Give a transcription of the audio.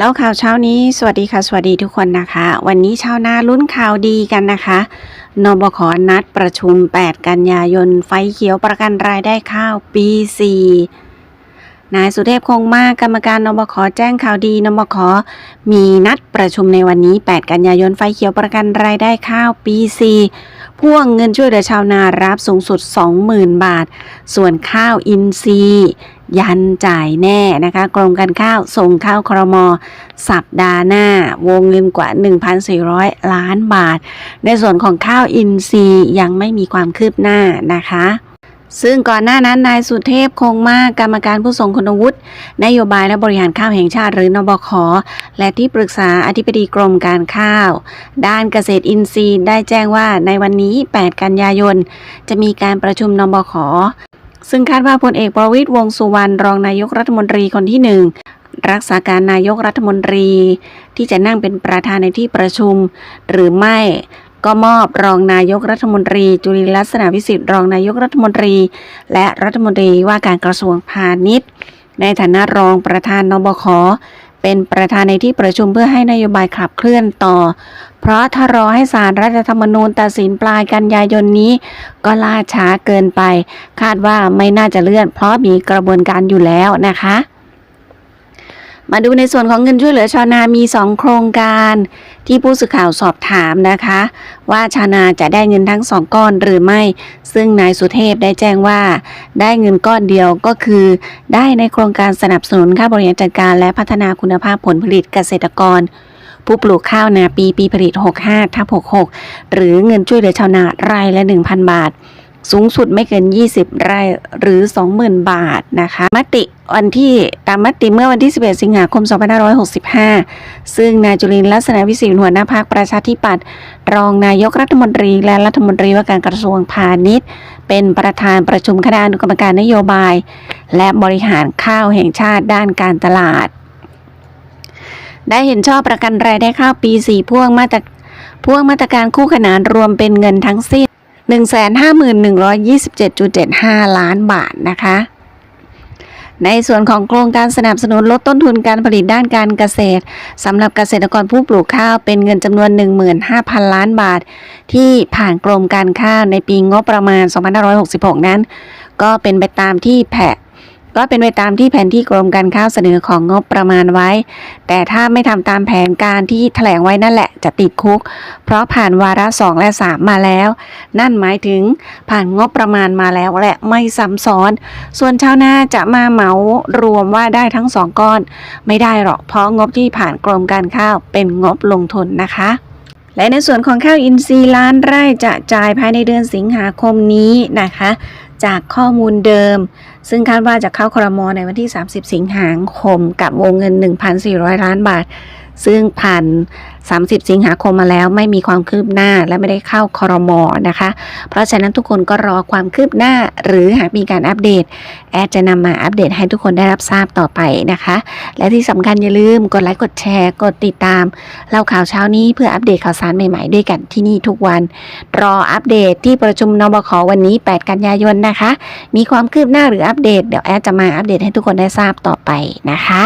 แล้วข่าวเช้านี้สวัสดีค่ะ สวัสดีทุกคนนะคะ วันนี้ชาวนาลุ้นข่าวดีกันนะคะนบขนัดประชุม 8 กันยายน ไฟเขียวประกันรายได้ข้าวปี 4 นายสุเทพคงมากกรรมการนบขแจ้งข่าวดีนบขมีนัดประชุมในวันนี้ 8 กันยายนไฟเขียวประกันรายได้ข้าวปี 4 พ่วงเงินช่วยเหลือชาวนารับสูงสุด 20,000 บาท ส่วนข้าวอินทรีย์ ยันจ่ายแน่นะคะกรมการข้าวส่งข้าวครม สัปดาห์หน้า วงเงินกว่า 1,400 ล้านบาท ในส่วนของข้าวอินทรีย์ยังไม่มีความคืบหน้านะคะซึ่งก่อนหน้านั้นนายสุเทพคงมากกรรมการผู้ทรงคุณวุฒินโยบายและบริหารข้าวแห่งชาติหรือนบคและที่ปรึกษาอธิบดีกรมการข้าว ด้านเกษตรอินทรีย์ได้แจ้งว่าในวันนี้ 8 กันยายน จะมีการประชุมนบค ซึ่งคาดว่าพลเอกประวิตยวงสุวรรณรองนายกรัฐมนตรีคนที่หนึ่งรักษาการนายกรัฐมนตรี ที่จะนั่งเป็นประธานในที่ประชุม หรือไม่ก็มอบรองนายกรัฐมนตรี จุลินลักษณะวิสิทธิ์รองนายกรัฐมนตรี และรัฐมนตรีว่าการกระทรวงพาณิชย์ ในฐานะรองประธานนบค เป็นประธานในที่ประชุมเพื่อให้นโยบายขับเคลื่อนต่อ เพราะถ้ารอให้สารรัฐธรรมนูญตัดสินปลายกันยายนนี้ ก็ล่าช้าเกินไป คาดว่าไม่น่าจะเลื่อน เพราะมีกระบวนการอยู่แล้วนะคะ มาดูในส่วนของเงินช่วยเหลือชาวนามี 2 โครงการที่ผู้สื่อข่าวสอบถามนะคะ ว่าชาวนาจะได้เงินทั้งสองก้อนหรือไม่ ซึ่งนายสุเทพได้แจ้งว่า ได้เงินก้อนเดียวก็คือ ได้ในโครงการสนับสนุนค่าบริหารจัดการและพัฒนาคุณภาพผลผลิตเกษตรกร ผู้ปลูกข้าวนาปีปีผลิต 65ทับ66 หรือเงินช่วยเหลือชาวนารายละ 1,000 บาท สูงสุดไม่เกิน 20 ไร่หรือ 20,000 บาทนะคะ มติวันที่ตามมติเมื่อวันที่ 11 สิงหาคม 2565 ซึ่งนายจุลินลักษณะวิสิทธิ์หัวหน้าพรรคประชาธิปัตย์รองนายกรัฐมนตรีและรัฐมนตรีว่าการกระทรวงพาณิชย์ เป็นประธานประชุมคณะอนุกรรมการนโยบาย และบริหารข้าวแห่งชาติด้านการตลาด ได้เห็นชอบประกันรายได้ข้าวปี 4 พ่วงมาตรพ่วงมาตรการคู่ขนานรวมเป็นเงินทั้งสิ้น 151,127.75 ล้านบาทนะคะในส่วนของโครงการสนับสนุนลดต้นทุนการผลิตด้านการเกษตรสำหรับเกษตรกรผู้ปลูกข้าวเป็นเงินจำนวน 15,000 ล้านบาท ที่ผ่านกรมการข้าวในปีงบประมาณ 2566 นั้น ก็เป็นไปตามที่แผะ ก็เป็นไปตามที่แผนที่กรมการข้าวเสนอของงบประมาณไว้ แต่ถ้าไม่ทำตามแผนการที่แถลงไว้นั่นแหละจะติดคุก เพราะผ่านวาระสองและสามมาแล้ว นั่นหมายถึงผ่านงบประมาณมาแล้วและไม่ซ้ำซ้อน ส่วนชาวนาจะมาเหมารวมว่าได้ทั้งสองก้อน ไม่ได้หรอกเพราะงบที่ผ่านกรมการข้าวเป็นงบลงทุนนะคะและในส่วนของข้าวอินทรีย์ล้านไร่จะจ่ายภายในเดือนสิงหาคมนี้นะคะ จากข้อมูลเดิม ซึ่งคาดว่าจะเข้าครมในวันที่ 30 สิงหาคม กับวงเงิน 1,400 ล้านบาท ซึ่งผ่าน 30 สิงหาคมมาแล้วไม่มีความคืบหน้าและไม่ได้เข้าครมนะคะ เพราะฉะนั้นทุกคนก็รอความคืบหน้า หรือหากมีการอัปเดต แอดจะนำมาอัปเดตให้ทุกคนได้รับทราบต่อไปนะคะ และที่สำคัญอย่าลืมกดไลค์กดแชร์กดติดตามเล่าข่าวเช้านี้เพื่ออัปเดตข่าวสารใหม่ๆด้วยกันที่นี่ทุกวัน รออัปเดตที่ประชุมนบควันนี้ 8 กันยายนนะคะ มีความคืบหน้าหรืออัปเดตเดี๋ยวแอดจะมาอัปเดตให้ทุกคนได้ทราบต่อไปนะคะ